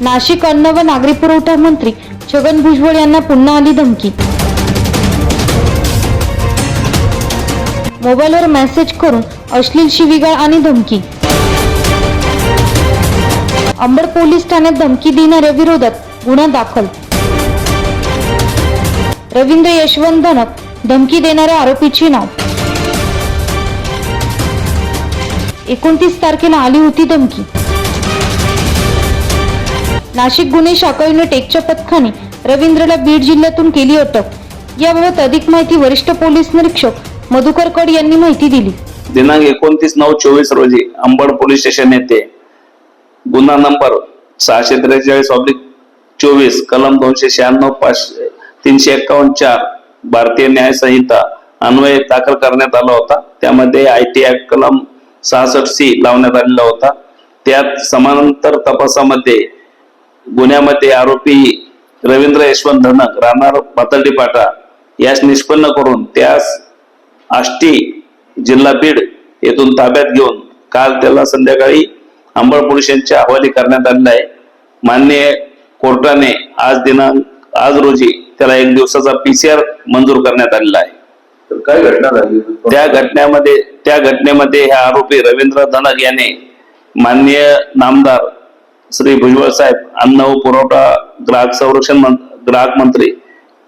नाशिक अन्न व नागरी पुरवठा मंत्री छगन भुजबळ यांना पुन्हा आली धमकी. मोबाईलवर मेसेज करून अश्लील शिवीगाळ आणि धमकी. अंबड पोलीस ठाण्यात धमकी देणाऱ्या विरोधात गुन्हा दाखल. रवींद्र यशवंत धनक धमकी देणाऱ्या आरोपीची नाव. एकोणतीस तारखेला आली होती धमकी. नाशिक गुन्हे शाखा युनिट पथकाने रवींद्रला बीड जिल्ह्यातून केली अटक. याबाबत अधिक माहिती वरिष्ठ पोलीस निरीक्षक मधुकर कड यांनी माहिती दिली. दिनांक एकोणतीस नऊ चोवीस रोजी अंबड पोलीस स्टेशन येथे गुन्हा नंबर सहाशे त्रेचाळीस ऑब्लिक चोवीस कलम दोनशे शहाण्णव पाचशे तीनशे एकावन्न चार भारतीय न्याय संहिता अन्वय दाखल करण्यात आला होता. त्यामध्ये आय टी ऍक्ट कलम सहासष्ट सी लावण्यात आलेला होता. त्यात समांतर तपासामध्ये गुन्ह्यामध्ये आरोपी रवींद्र यशवंत धनक राहणार पातळी पाटा यास निष्पन्न करून त्यास आष्टी जिल्हा बीड येथून ताब्यात घेऊन काल त्याला संध्याकाळी अंबड पोलीस यांच्या हवाली करण्यात आलेला आहे. मान्य कोर्टाने आज दिनांक आज रोजी त्याला एक दिवसाचा पीसीआर मंजूर करण्यात आलेला आहे. तर काय घटना झाली? त्या घटनेमध्ये त्या घटनेमध्ये हे आरोपी रवींद्र धनक याने माननीय नामदार श्री भुजबळ साहेब अन्न व पुरवठा ग्राहक संरक्षण ग्राहक मंत्री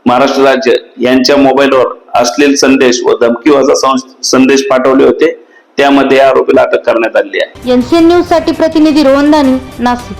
महाराष्ट्र राज्य यांच्या मोबाईलवर असलेले संदेश व धमकीवाचा संदेश पाठवले होते. त्यामध्ये या आरोपीला अटक करण्यात आली आहे. एनसीएन न्यूजसाठी प्रतिनिधी रोहन दानी नाशिक.